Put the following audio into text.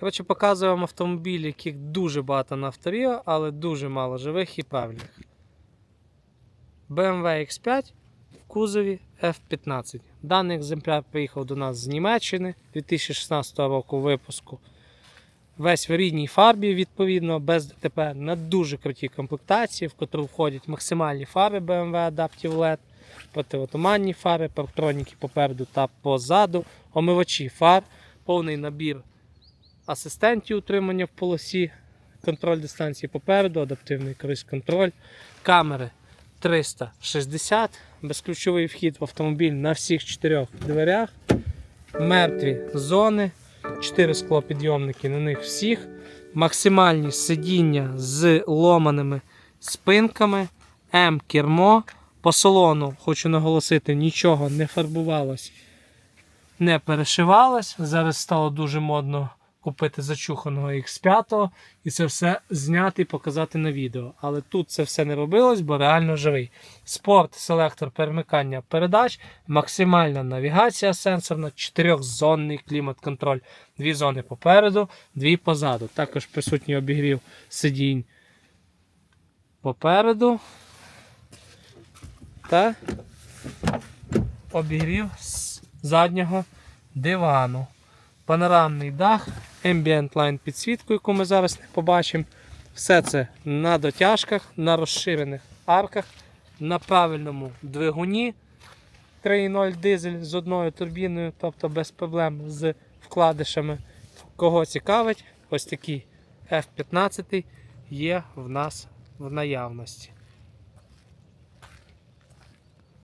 Коротше, показую вам автомобілі, яких дуже багато на авторіо, але дуже мало живих і правильних. BMW X5 в кузові F15. Даний екземпляр приїхав до нас з Німеччини 2016 року випуску. Весь в рідній фарбі, відповідно, без ДТП на дуже крутій комплектації, в котру входять максимальні фари BMW Adaptive LED, противотуманні фари, парктроніки попереду та позаду, омивачі фар, повний набір асистентів утримання в полосі, контроль дистанції попереду, адаптивний круїз-контроль, камери 360, безключовий вхід в автомобіль на всіх чотирьох дверях, мертві зони, 4 склопідйомники на них всіх, максимальні сидіння з ломаними спинками, М-кермо. По салону, хочу наголосити, нічого не фарбувалось, не перешивалось. Зараз стало дуже модно купити зачуханого X5 і це все зняти і показати на відео. Але тут це все не робилось, бо реально живий. Спорт, селектор перемикання передач, максимальна навігація сенсорна, чотирьохзонний клімат-контроль. Дві зони попереду, дві позаду. Також присутній обігрів сидінь попереду. Та обігрів з заднього дивану. Панорамний дах, Ambient Line підсвітку, яку ми зараз не побачимо. Все це на дотяжках, на розширених арках, на правильному двигуні 3.0 дизель з одною турбіною, тобто без проблем з вкладишами. Кого цікавить, ось такий F15 є в нас в наявності.